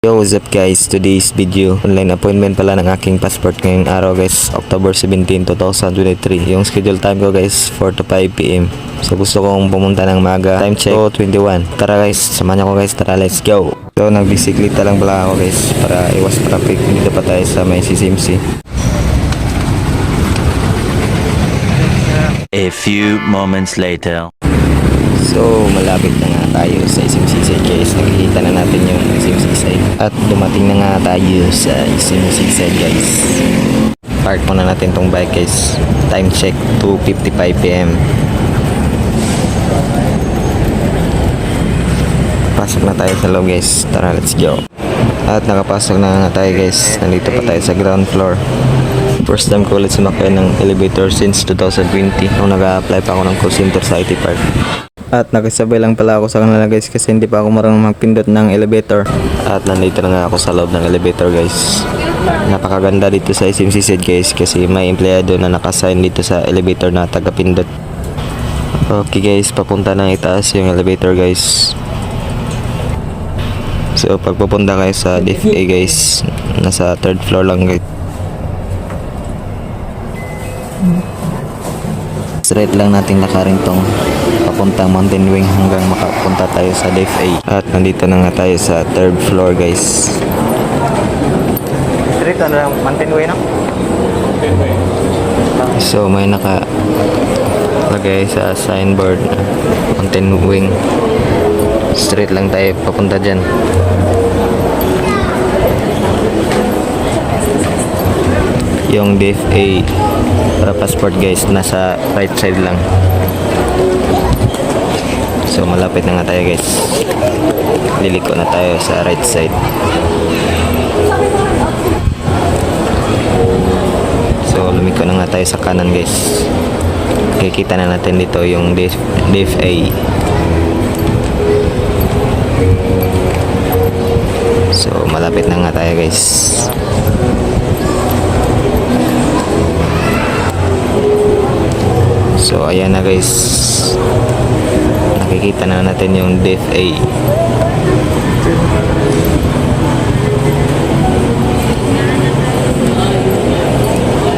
Yo, what's up guys? Today's video, online appointment pala ng aking passport ngayong araw guys, October 17, 2023. Yung schedule time ko guys, 4 to 5 p.m. So gusto kong pumunta ng maga, time check, 21. Tara guys, samahan niyo ako guys, tara let's go. So nagbisikleta lang pala ako guys, para iwas traffic. Dito pa tayo sa may CCMC. A few moments later. So, malapit na nga tayo sa SMC guys. Nakikita na natin yung SMC At dumating na nga tayo sa SMC guys. Park muna natin tong bike guys. Time check 2.55pm. Pasok na tayo sa loob guys. Tara, let's go. At nakapasok na nga tayo guys. Nandito pa tayo sa ground floor. First time ko ulit sumakay ng elevator since 2020 nung nag-apply pa ako ng call center sa IT Park. At nakasabay lang pala ako sa kanila guys kasi hindi pa ako marunong magpindot ng elevator. At nandito na ako sa loob ng elevator guys. Napakaganda dito sa SMCZ guys kasi may empleyado na nakasign dito sa elevator na taga-pindot. Okay guys, papunta na itaas yung elevator guys. So pag pupunta kayo sa DFA guys, nasa third floor lang guys. Straight lang natin lakarin tong papuntang Mountain Wing hanggang makapunta tayo sa DFA. At nandito na nga tayo sa third floor guys. Straight ano lang, Mountain Way no? So may naka lagay sa signboard na Mountain Wing. Straight lang tayo papunta dyan. Yung DFA para passport guys nasa right side lang. So malapit na nga tayo guys. Liliko na tayo sa right side. So lumiko na nga tayo sa kanan guys. Kikita na natin dito yung DF DFA. So malapit na nga tayo guys. So ayan na guys. Nakikita na natin yung DFA.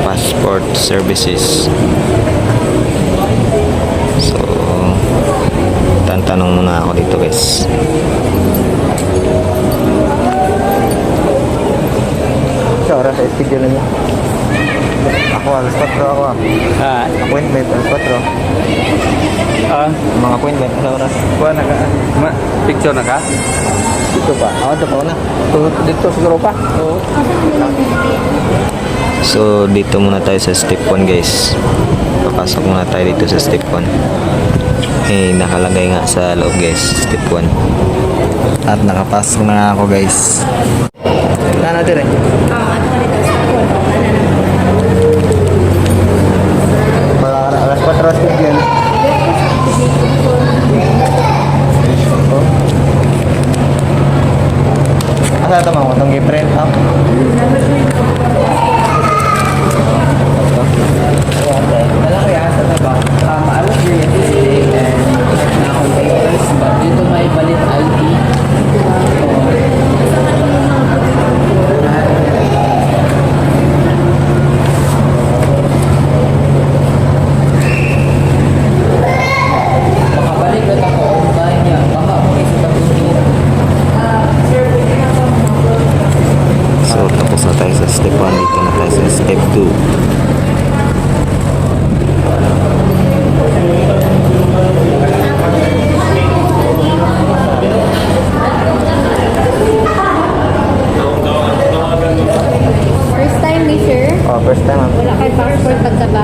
Passport Services. So tantanong muna ako dito guys. Sa oras sa schedule niyo. Ako alas 4 ako ah. Ah, Appointment alas 4. ah, Mga appointment sa oras. kuha na ka. Ma, picture na ka? Dito pa. Ako ito pa na. Dito siguro pa? Oo. So, dito muna tayo sa step 1 guys. Papasok muna tayo dito sa step 1. Eh, nakalagay nga sa loob guys, step 1. At nakapasok na nga ako guys. Na natin eh.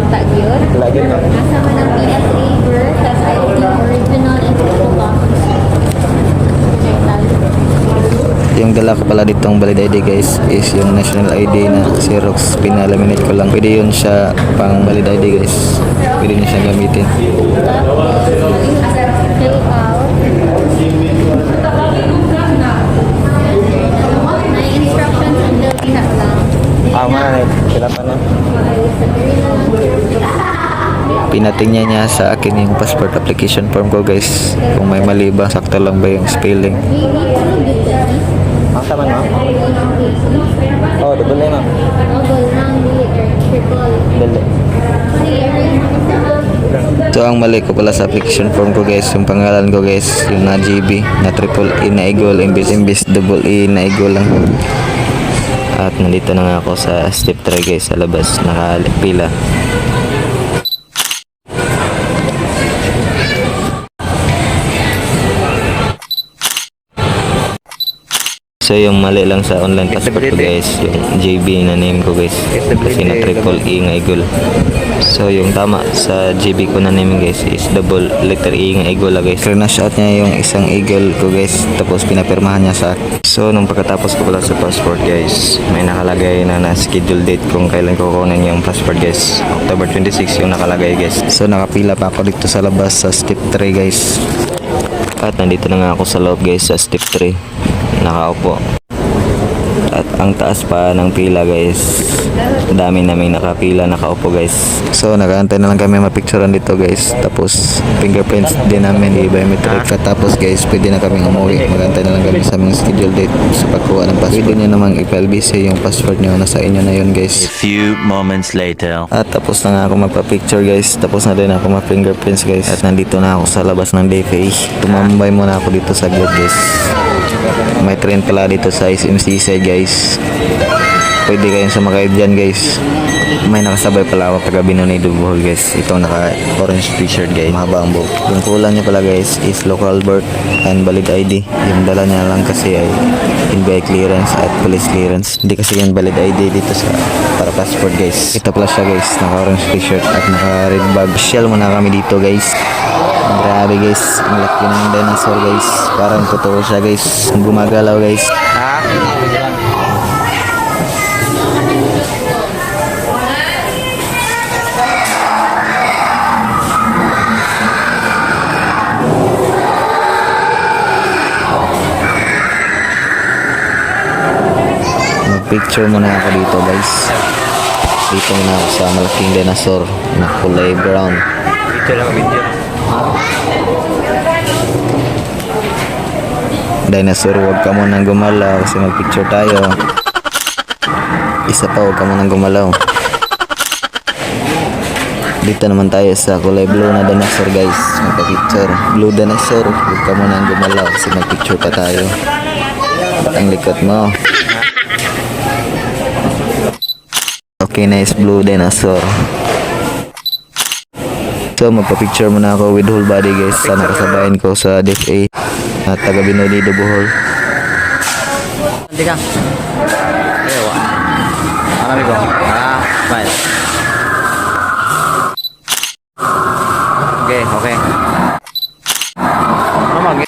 Pagkabata gyud. Lagi no? Nasa man ang PS waiver, tas original and. Yung dala ko pala ditong valid ID guys is yung national ID na Xerox pinalaminate ko lang. Pwede yun siya pang valid ID guys. Pwede niyo siya gamitin. Lang. Ah, mana Sila pa na. Pinatingnya niya sa akin yung passport application form ko guys. Kung may mali ba, sakto lang ba yung spelling. Ang taman mo? Oh, double na ma'am. Double, So ang mali ko pala sa application form ko guys, yung pangalan ko guys, yung na GB, na triple E na eagle, imbis imbis double E na eagle lang. At nandito na nga ako sa step 3 guys, sa labas, nakapila. So yung mali lang sa online passport ko guys, yung JB na name ko guys. Kasi na triple E nga eagle. So yung tama sa JB ko na name guys is double letter E nga eagle lah guys. Screenshot niya yung isang eagle ko guys. Tapos pinapirmahan niya sa. So nung pagkatapos ko pala sa passport guys, may nakalagay na na schedule date kung kailan ko kukunin yung passport guys. October 26 yung nakalagay guys. So nakapila pa ako dito sa labas sa step 3 guys. At nandito na nga ako sa loob guys sa step 3. Nakaupo. At ang taas pa ng pila guys. Dami naming nakapila, nakaupo guys. So nakaantay na lang kami mapicturean dito guys. Tapos fingerprints din namin i-biometric. Tapos guys, pwede na kami umuwi. Magantay na lang kami sa aming schedule date sa pagkuha ng passport. Pwede nyo namang ipalbise yung passport nyo. Nasa inyo na yun A guys. few moments later. At tapos na nga ako magpa-picture guys. Tapos na din ako ma-fingerprints guys. At nandito na ako sa labas ng DFA. Tumambay muna ako dito sa gate guys. May train pala dito sa SMC guys. Pwede kayong sumakay dyan guys. May nakasabay pala ako taga Binoni Dubuhol guys. Itong naka orange t-shirt guys. Mahaba ang buhok. Yung kulang niya pala guys is local birth and valid ID. Yung dala niya lang kasi ay NBI clearance at police clearance. Hindi kasi yan valid ID dito sa para passport guys. Ito pala siya guys. Naka orange t-shirt at naka red bag. Shell muna kami dito guys. Grabe guys, ang laki ng dinosaur guys. Parang totoo siya guys. Ang gumagalaw guys. Mag-picture muna ako dito guys. Dito muna ako sa malaking dinosaur na kulay brown. Dinosaur, huwag ka munang gumalaw kasi mag-picture tayo. Isa pa, huwag ka munang gumalaw. Dito naman tayo sa kulay blue na dinosaur guys. Magpa-picture. Blue dinosaur, huwag ka munang gumalaw kasi mag-picture pa tayo. Ang likot mo? Okay, nice blue dinosaur. So, magpa-picture muna ako with whole body guys. Sana kasabayan ko sa DFA at taga Binoli do Bohol. Hindi ka. Ewa. Ang amigo. Ah, smile. Okay, okay. Ano mag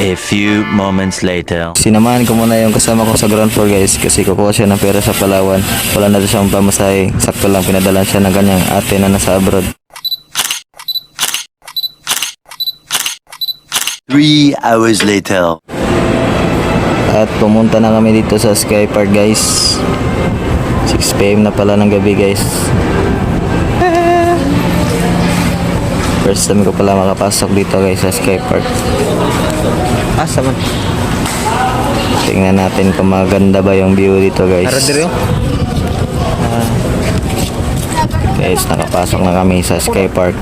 A few moments later. Sinamahan ko muna yung kasama ko sa ground floor guys kasi kukuha siya ng pera sa Palawan. Wala na siyang pamasahe. Sakto lang pinadala siya ng kanyang ate na nasa abroad. Three hours later. At pumunta na kami dito sa Sky Park guys. 6pm na pala ng gabi guys. First time ko pala makapasok dito guys sa Sky Park. Asa man? Tingnan natin kung maganda ba yung view dito guys. Guys, nakapasok na kami sa Sky Park.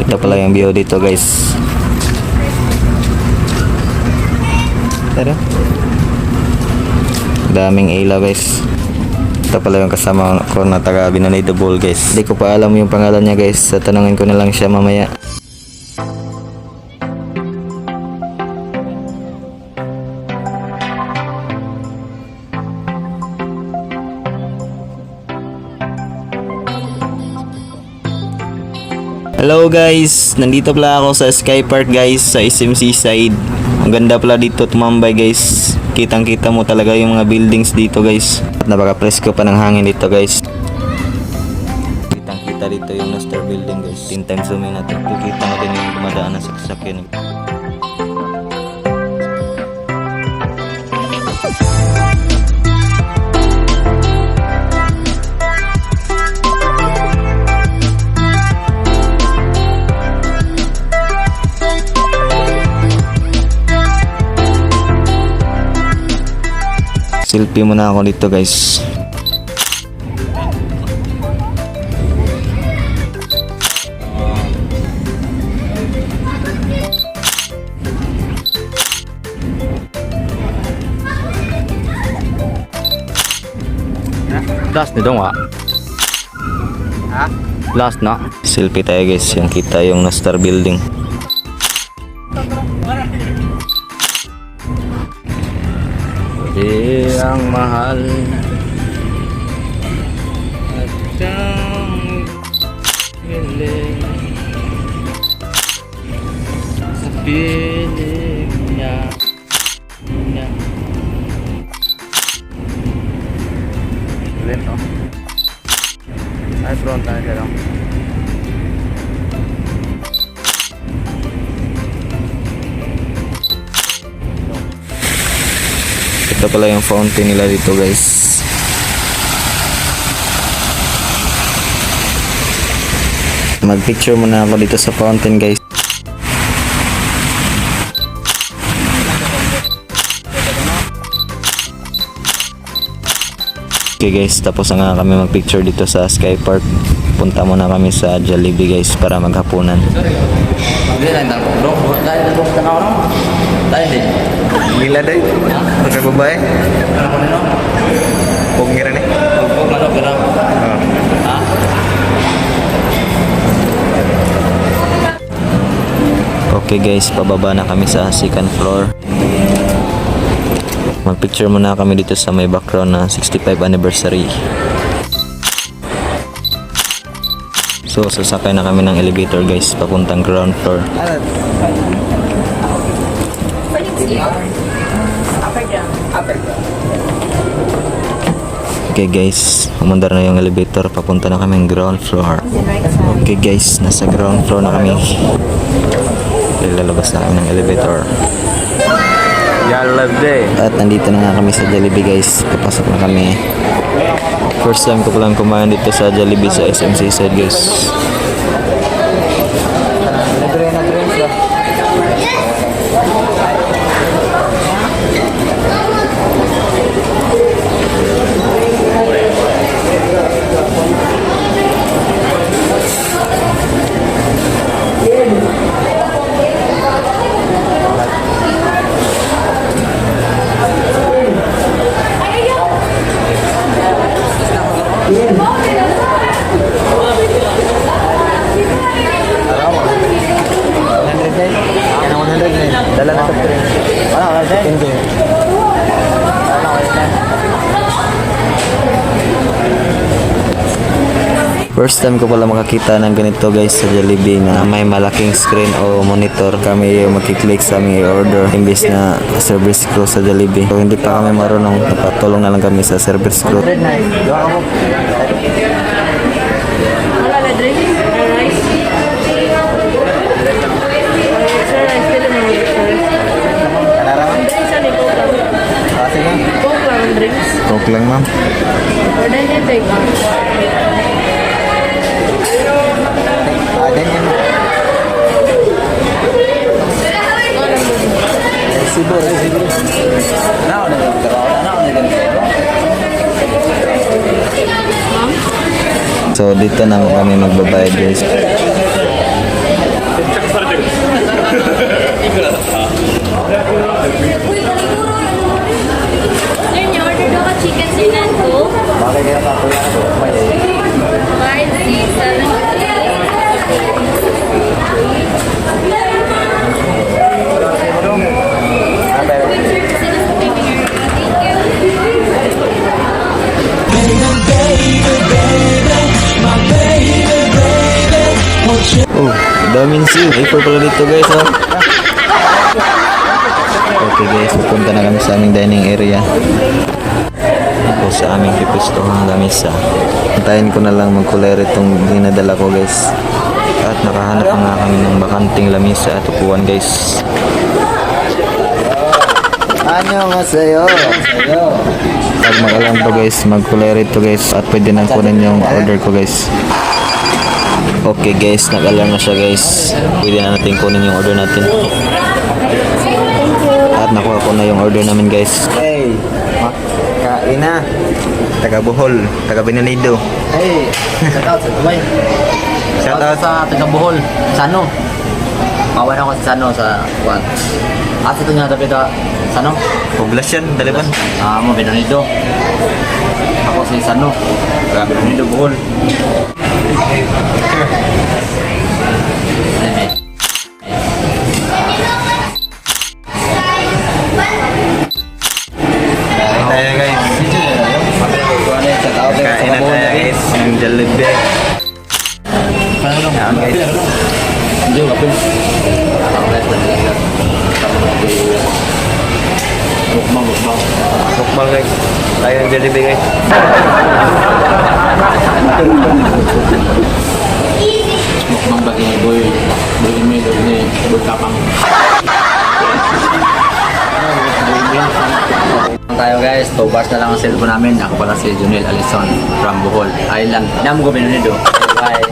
Ito pala yung view dito guys. Tara. Daming ilaw guys. Ito pala yung kasama ko na taga Binanay Double guys. Hindi ko pa alam yung pangalan niya guys. Sa tanungin ko na lang siya mamaya. Hello guys, nandito pala ako sa Sky Park guys sa SMC side. Ang ganda pala dito tumambay guys. Kitang kita mo talaga yung mga buildings dito guys. At napaka-presko pa ng hangin dito guys. Kitang kita dito yung Nostar building guys. 10 times zoom in natin. Kikita mo din yung dumadaan na sasakyan. Selfie muna ako dito guys. Last ni dong ah. Ha? Last na. Selfie tayo guys. Yung kita yung na star building. Di ang mahal. At siyang piling Sa Ito pala yung fountain nila dito guys. Mag-picture muna ako dito sa fountain guys. Okay guys, tapos na nga kami mag-picture dito sa Sky Park. Punta muna kami sa Jollibee guys para maghapunan. Gila day. Pagka babae. Ano ko nino? Huwag ni. Kung ano ka na. Ha? Okay guys, pababa na kami sa second floor. Mag-picture muna kami dito sa may background na 65 anniversary. So, sasakay na kami ng elevator guys, papuntang ground floor. Okay guys, umandar na yung elevator, papunta na kami ng ground floor. Okay guys, nasa ground floor na kami. Ilalabas na kami ng elevator. At nandito na nga kami sa Jollibee guys. Papasok na kami. First time ko palang kumain dito sa Jollibee sa SMC side guys. Dala na sa train. Ano ka din? First time ko pala makakita ng ganito guys sa Jollibee na may malaking screen o monitor kami magkiklik sa aming order imbis na service crew sa Jollibee. So hindi pa kami marunong, napatulong na lang kami sa service crew. You take out. So dito na kami magbabayad guys. Dito guys oh. Okay guys, pupunta na kami sa aming dining area. Ito sa aming pipistohang lamisa. Antayin ko na lang magkulere itong dinadala ko guys. At nakahanap na nga kami ng bakanting lamisa at upuan guys. Anyo nga sa'yo. Pag magalang to guys, magkulere ito guys. At pwede nang kunin yung order ko guys. Okay guys, nag-alarm na siya guys. Pwede na natin kunin yung order natin. At nakuha ko na yung order namin guys. Hey. Ina. Taga Bohol. Taga Benalido. Hey, shout out sa Dubai. Shout out. sa taga Bohol. Sano. Mawan ako sa Sano sa Juan. At ito nga tabi ito. Sano? Poblasyon, Daliban. Ah, mo Benonido. Ako si Sano. Taga Benonido Bohol. Kain na tayo guys. Ng Jollibee. Yan guys. Hindi, kapil. Mukbang, mukbang. Mukbang guys. Tayo ng Jollibee guys. Mukbang bagi ni Boy. Boy ini, Boy ini, Boy Kapang. tayo guys, two bars na lang ang cellphone namin. Ako pala si Junel Alison from Bohol Island. Namu ko binunido. Bye.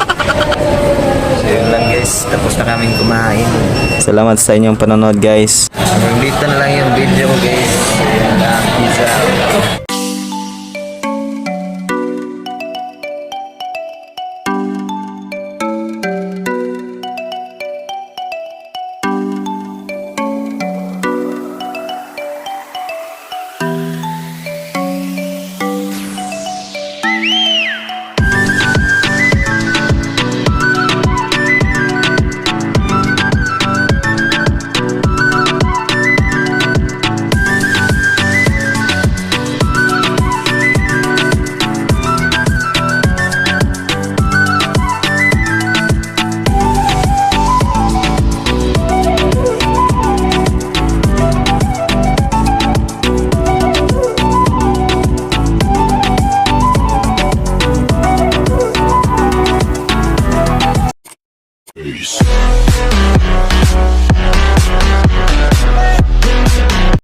So yun lang guys. Tapos na kaming kumain. Salamat sa inyong panonood guys. Na lang yung video guys. Yun lang. Peace out.